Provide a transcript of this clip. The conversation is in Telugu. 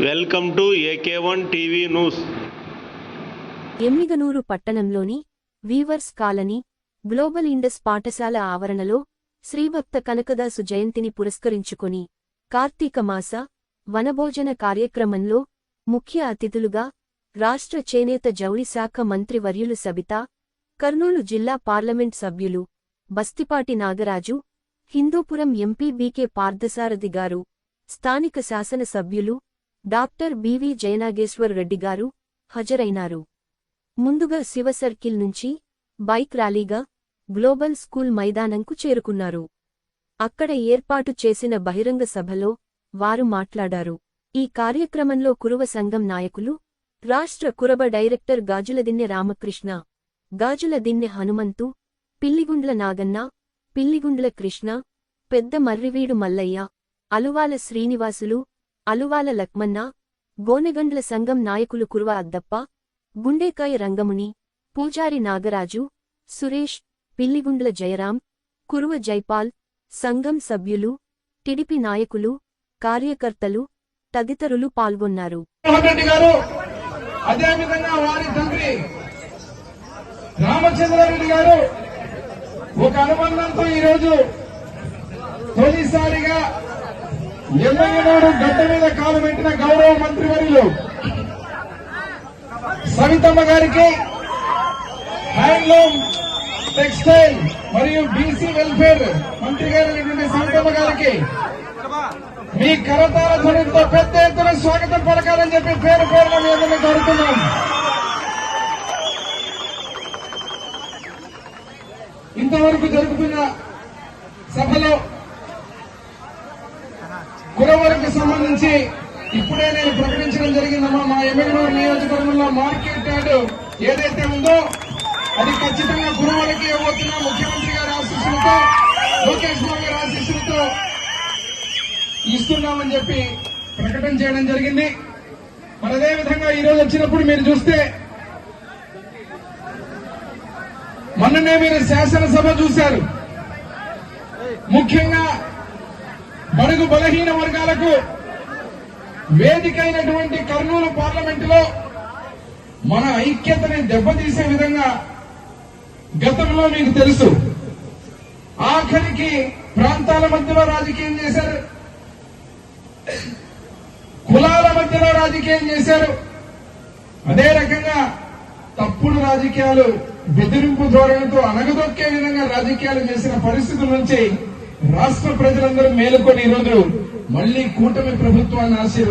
Welcome to AK one TV news. Emmiganur పట్టణంలోని వీవర్స్ కాలనీ గ్లోబల్ ఇండస్ పాఠశాల ఆవరణలో శ్రీభక్త కనకదాసు జయంతిని పురస్కరించుకొని కార్తీక మాస వనభోజన కార్యక్రమంలో ముఖ్య అతిథులుగా రాష్ట్ర చేనేత జౌళిశాఖ మంత్రి వర్యులు సబిత కర్నూలు జిల్లా పార్లమెంట్ సభ్యులు బస్తిపాటి నాగరాజు హిందూపురం ఎంపీ బీకే పార్థసారథి గారు స్థానిక శాసన సభ్యులు డాక్టర్ బివి జయనాగేశ్వర్ రెడ్డి గారు హాజరైనారు. ముందుగా శివ సర్కిల్ నుంచి బైక్ ర్యాలీగా గ్లోబల్ స్కూల్ మైదానంకు చేరుకున్నారు. అక్కడ ఏర్పాటు చేసిన బహిరంగ సభలో వారు మాట్లాడారు. ఈ కార్యక్రమంలో కురువ సంఘం నాయకులు రాష్ట్ర కురబ డైరెక్టర్ గాజులదిన్నె రామకృష్ణ గాజులదిన్నె హనుమంతు పిల్లిగుండ్ల నాగన్న పిల్లిగుండ్ల కృష్ణ పెద్ద మర్రివీడు మల్లయ్య అలువాల శ్రీనివాసులు అలువాల లక్మన్న గోనెగండ్ల సంఘం నాయకులు కురువ అద్దప్ప గుండేకాయ రంగముని పూజారి నాగరాజు సురేష్ పిల్లిగుండ్ల జయరాం కురువ జైపాల్ సంఘం సభ్యులు టిడిపి నాయకులు కార్యకర్తలు తదితరులు పాల్గొన్నారు. రామచంద్రారెడ్డి గారు ఒక అనుబంధంతో ఈరోజు తొలిసారిగా ఎమ్మెల్యేనాడు గడ్డ మీద కాలు పెట్టిన గౌరవ మంత్రివర్యులు. సవితమ్మ గారికి హ్యాండ్లూమ్ టెక్స్టైల్ మరియు బీసీ వెల్ఫేర్ మంత్రి గారైనటువంటి సవితమ్మ గారికి మీ కరతాల ధ్వనితో పెద్ద ఎత్తున స్వాగతం పలకాలని చెప్పి పేరు పేరున మేము కోరుతున్నాం. ఇంతవరకు జరుగుతున్న సభలో గురవరకు సంబంధించి ఇప్పుడే నేను ప్రకటించడం జరిగిందమ్మా మా ఎమ్మెల్యేనూరు నియోజకవర్గంలో మార్కెట్ యార్డ్ ఏదైతే ఉందో అది ఖచ్చితంగా కురవలకి ఇవ్వబోతున్న ముఖ్యమంత్రి గారి ఆశీస్సులతో లోకేష్ బాబు గారి ఆశీస్సులతో ఇస్తున్నామని చెప్పి ప్రకటన చేయడం జరిగింది. మరి అదేవిధంగా విధంగా ఈ రోజు వచ్చినప్పుడు మీరు చూస్తే మొన్ననే మీరు శాసనసభ చూశారు. ముఖ్యంగా బడుగు బలహీన వర్గాలకు వేదిక అయినటువంటి కర్నూలు పార్లమెంటులో మన ఐక్యతని దెబ్బతీసే విధంగా గతంలో మీకు తెలుసు. ఆఖరికి ప్రాంతాల మధ్యలో రాజకీయం చేశారు. కులాల మధ్యలో రాజకీయం చేశారు. అదే రకంగా తప్పుడు రాజకీయాలు బెదిరింపు ధోరణితో అనగదొక్కే విధంగా రాజకీయాలు చేసిన పరిస్థితుల నుంచి రాష్ట్ర ప్రజలందరూ మేలుకొని ఈరోజు మళ్ళీ కూటమి ప్రభుత్వాన్ని ఆశీర్వదించారు